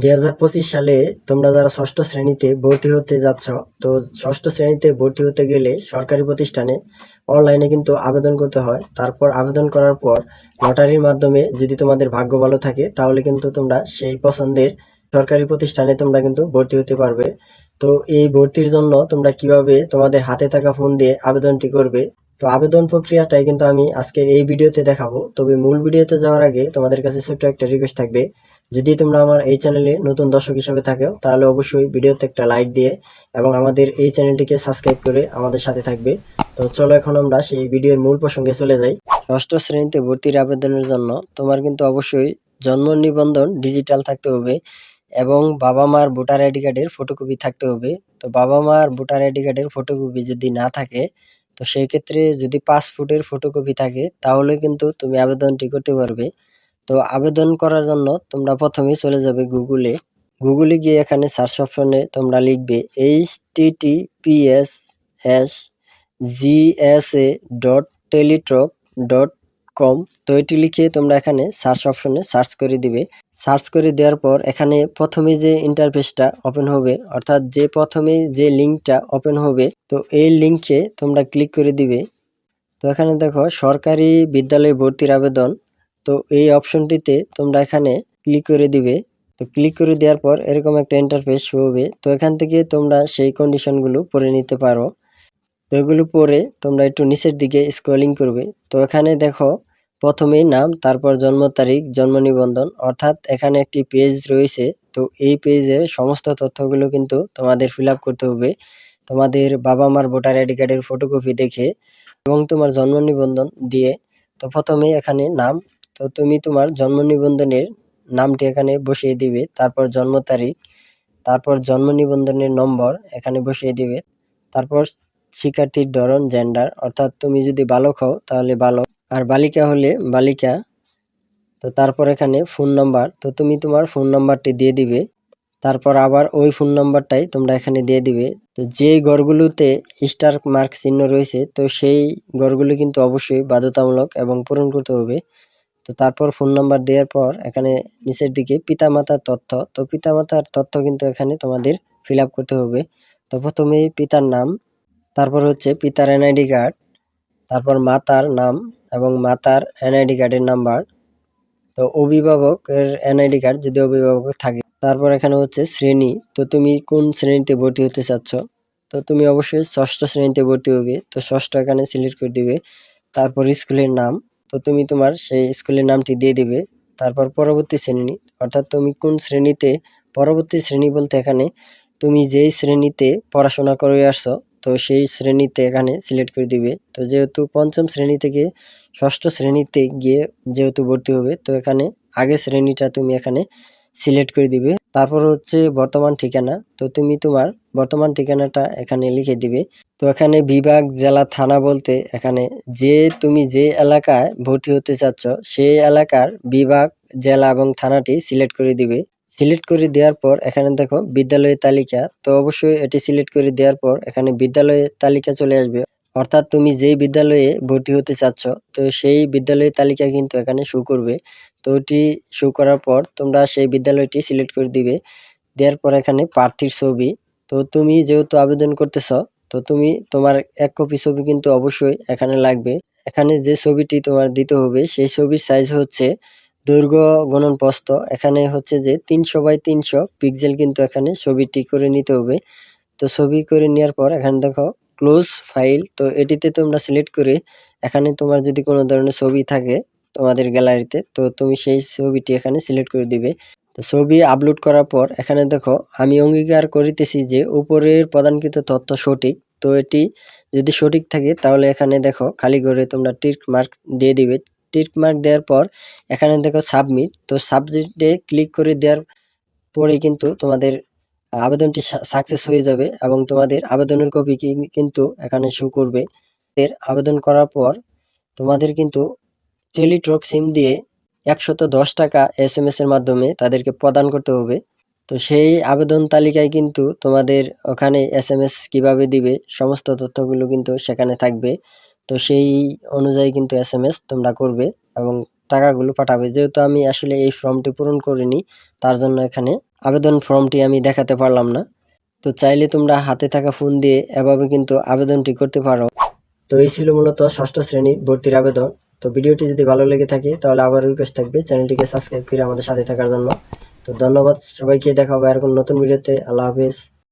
দুই হাজার পঁচিশ সালে তোমরা যারা ষষ্ঠ শ্রেণীতে ভর্তি হতে যাচ্ছ, তো ষষ্ঠ শ্রেণীতে ভর্তি হতে গেলে সরকারি প্রতিষ্ঠানে অনলাইনে কিন্তু আবেদন করতে হয়। তারপর আবেদন করার পর লটারির মাধ্যমে যদি তোমাদের ভাগ্য ভালো থাকে, তাহলে কিন্তু তোমরা সেই পছন্দের সরকারি প্রতিষ্ঠানে তোমরা কিন্তু ভর্তি হতে পারবে। তো এই ভর্তির জন্য তোমরা কীভাবে তোমাদের হাতে থাকা ফোন দিয়ে আবেদনটি করবে তো আবেদন প্রক্রিয়াটাই কিন্তু আমি আজকের এই ভিডিওতে দেখাবো। তবে মূল ভিডিওতে যাওয়ার আগে তোমাদের কাছে ছোট্ট একটা রিকোয়েস্ট থাকবে। যদি তোমরা আমার এই চ্যানেলে নতুন দর্শক হিসেবে থাকো তাহলে অবশ্যই ভিডিওতে একটা লাইক দিয়ে এবং আমাদের এই চ্যানেলটিকে সাবস্ক্রাইব করে আমাদের সাথে থাকবে। তো চলো এখন আমরা সেই ভিডিওর মূল প্রসঙ্গে চলে যাই। ষষ্ঠ শ্রেণীতে ভর্তির আবেদনের জন্য তোমার কিন্তু অবশ্যই জন্ম নিবন্ধন ডিজিটাল থাকতে হবে এবং বাবা মার ভোটার আইডি কার্ডের ফটোকপি থাকতে হবে। তো বাবা মার ভোটার আইডি কার্ডের ফটোকপি যদি না থাকে তো সেই ক্ষেত্রে যদি পাসপোর্টের ফটোকপি থাকে, তাহলে কিন্তু তুমি আবেদনটি করতে পারবে। তো আবেদন করার জন্য তোমরা প্রথমেই চলে যাবে গুগলে গুগলে গিয়ে এখানে সার্চ অপশনে তোমরা লিখবে H T T P S hash G S A dot teletrack dot com তো এটি লিখে তোমরা এখানে সার্চ অপশনে সার্চ করে দিবে। সার্চ করে দেওয়ার পর এখানে প্রথমে যে ইন্টারফেসটা ওপেন হবে, অর্থাৎ যে প্রথমে যে লিঙ্কটা ওপেন হবে, তো এই লিঙ্কে তোমরা ক্লিক করে দিবে। তো এখানে দেখো, সরকারি বিদ্যালয়ে ভর্তির আবেদন, তো এই অপশনটিতে তোমরা এখানে ক্লিক করে দিবে। তো ক্লিক করে দেওয়ার পর এরকম একটা ইন্টারফেস শো হবে, তো এখান থেকে তোমরা সেই কন্ডিশনগুলো পড়ে নিতে পারো। তো এগুলো পরে তোমরা একটু নিচের দিকে স্ক্রলিং করবে। তো এখানে দেখো প্রথমেই নাম, তারপর জন্ম তারিখ, জন্ম নিবন্ধন, অর্থাৎ এখানে একটি পেজ রয়েছে। তো এই পেজের সমস্ত তথ্যগুলো কিন্তু তোমাদের ফিল করতে হবে। তোমাদের বাবা মার ভোটার আইডি কার্ডের ফটোকপি দেখে এবং তোমার জন্ম নিবন্ধন দিয়ে। তো প্রথমেই এখানে নাম, তো তুমি তোমার জন্ম নিবন্ধনের নামটি এখানে বসিয়ে দিবে, তারপর জন্ম তারিখ, তারপর জন্ম নিবন্ধনের নম্বর এখানে বসিয়ে দিবে, তারপর শিক্ষার্থীর ধরন জেন্ডার অর্থাৎ তুমি যদি বালক হও তাহলে বালক। আর বালিকা হলে বালিকা, তো তারপর এখানে ফোন নাম্বার তো তুমি তোমার ফোন নাম্বারটি দিয়ে দিবে। তারপর আবার ওই ফোন নাম্বারটাই তোমরা এখানে দিয়ে দিবে। তো যে ঘরগুলোতে স্টার মার্ক চিহ্ন রয়েছে, তো সেই ঘরগুলো কিন্তু অবশ্যই বাধ্যতামূলক এবং পূরণ করতে হবে। তো তারপর ফোন নাম্বার দেওয়ার পর এখানে নিচের দিকে পিতামাতার তথ্য, তো পিতামাতার তথ্য কিন্তু এখানে তোমাদের ফিল করতে হবে। তো প্রথমেই পিতার নাম, তারপর হচ্ছে পিতার এনআইডি কার্ড তারপর মাতার নাম এবং মাতার এনআইডি কার্ডের নাম্বার তো অভিভাবকের এনআইডি কার্ড যদি অভিভাবক থাকে, তারপর এখানে হচ্ছে শ্রেণি। তো তুমি কোন শ্রেণীতে ভর্তি হতে চাচ্ছ? তো তুমি অবশ্যই ষষ্ঠ শ্রেণীতে ভর্তি হবে। তো ষষ্ঠ এখানে সিলেক্ট করে দিবে। তারপর স্কুলের নাম। তো তুমি তোমার সেই স্কুলের নামটি দিয়ে দিবে। তারপর পরবর্তী শ্রেণি। অর্থাৎ তুমি কোন শ্রেণীতে, পরবর্তী শ্রেণি বলতে এখানে তুমি যেই শ্রেণীতে পড়াশোনা করে আসছো তো সেই শ্রেণীতে এখানে সিলেক্ট করে দিবে। তো যেহেতু পঞ্চম শ্রেণি থেকে ষষ্ঠ শ্রেণীতে গিয়ে যেহেতু ভর্তি হবে, তো এখানে আগের শ্রেণীটা তুমি এখানে সিলেক্ট করে দিবে। তারপর হচ্ছে বর্তমান ঠিকানা, তো তুমি তোমার বর্তমান ঠিকানাটা এখানে লিখে দিবে। তো এখানে বিভাগ, জেলা, থানা বলতে এখানে যে তুমি যে এলাকায় ভর্তি হতে চাচ্ছ, সেই এলাকার বিভাগ, জেলা এবং থানাটি সিলেক্ট করে দিবে। সিলেক্ট করে দেওয়ার পর এখানে দেখো বিদ্যালয়ের তালিকা, তো অবশ্যই এটি সিলেক্ট করে দেওয়ার পর এখানে বিদ্যালয়ের তালিকা চলে আসবে। অর্থাৎ তুমি যেই বিদ্যালয়ে ভর্তি হতে চাচ্ছ, তো সেই বিদ্যালয়ের তালিকা কিন্তু এখানে শো করবে। তো ওটি শো করার পর তোমরা সেই বিদ্যালয়টি সিলেক্ট করে দিবে। দেওয়ার পর এখানে প্রার্থীর ছবি, তো তুমি যেহেতু আবেদন করতেছ, তো তুমি তোমার এক কপি ছবি কিন্তু অবশ্যই এখানে লাগবে। এখানে যে ছবিটি তোমার দিতে হবে, সেই ছবির সাইজ হচ্ছে দৈর্ঘ্য গণন প্রস্থ। এখানে হচ্ছে যে তিনশো বাই তিনশো পিক্সেল কিন্তু এখানে ছবিটি করে নিতে হবে। তো ছবি করে নেওয়ার পর এখানে দেখো ক্লোজ ফাইল তো এটিতে তোমরা সিলেক্ট করে এখানে তোমার যদি কোনো ধরনের ছবি থাকে তোমাদের গ্যালারিতে তো তুমি সেই ছবিটি এখানে সিলেক্ট করে দিবে। তো ছবি আপলোড করার পর এখানে দেখো, আমি অঙ্গীকার করিতেছি যে উপরের প্রদানকৃত তথ্য সঠিক। তো এটি যদি সঠিক থাকে তাহলে এখানে দেখো, খালি করে তোমরা টিক মার্ক দিয়ে দিবে। টিক মার্ক দেওয়ার পর এখানে দেখো সাবমিট তো সাবমিটে ক্লিক করে দেওয়ার পরে কিন্তু তোমাদের আবেদনটি সাকসেস হয়ে যাবে এবং তোমাদের আবেদনের কপি কিন্তু এখানে শো করবে। এর আবেদন করার পর তোমাদের কিন্তু টেলিট্রক সিম দিয়ে একশত দশ টাকা এস এম এর মাধ্যমে তাদেরকে প্রদান করতে হবে। তো সেই আবেদন তালিকায় কিন্তু তোমাদের ওখানে এস এম এস কীভাবে দিবে, সমস্ত তথ্যগুলো কিন্তু সেখানে থাকবে। তো সেই অনুযায়ী কিন্তু এস এম এস তোমরা করবে এবং টাকাগুলো পাঠাবে। যেহেতু আমি আসলে এই ফর্মটি পূরণ করিনি, তার জন্য এখানে আবেদন ফর্মটি আমি দেখাতে পারলাম না। তো চাইলে তোমরা হাতে থাকা ফোন দিয়ে এভাবে কিন্তু আবেদনটি করতে পারো। তো এই ছিল মূলত ষষ্ঠ শ্রেণির ভর্তির আবেদন। তো ভিডিওটি যদি ভালো লেগে থাকে, তাহলে আবার রিকোয়েস্ট থাকবে চ্যানেলটিকে সাবস্ক্রাইব করে আমাদের সাথে থাকার জন্য। তো ধন্যবাদ সবাইকে, দেখা হবে এরকম নতুন ভিডিওতে। আল্লাহ হাফিজ।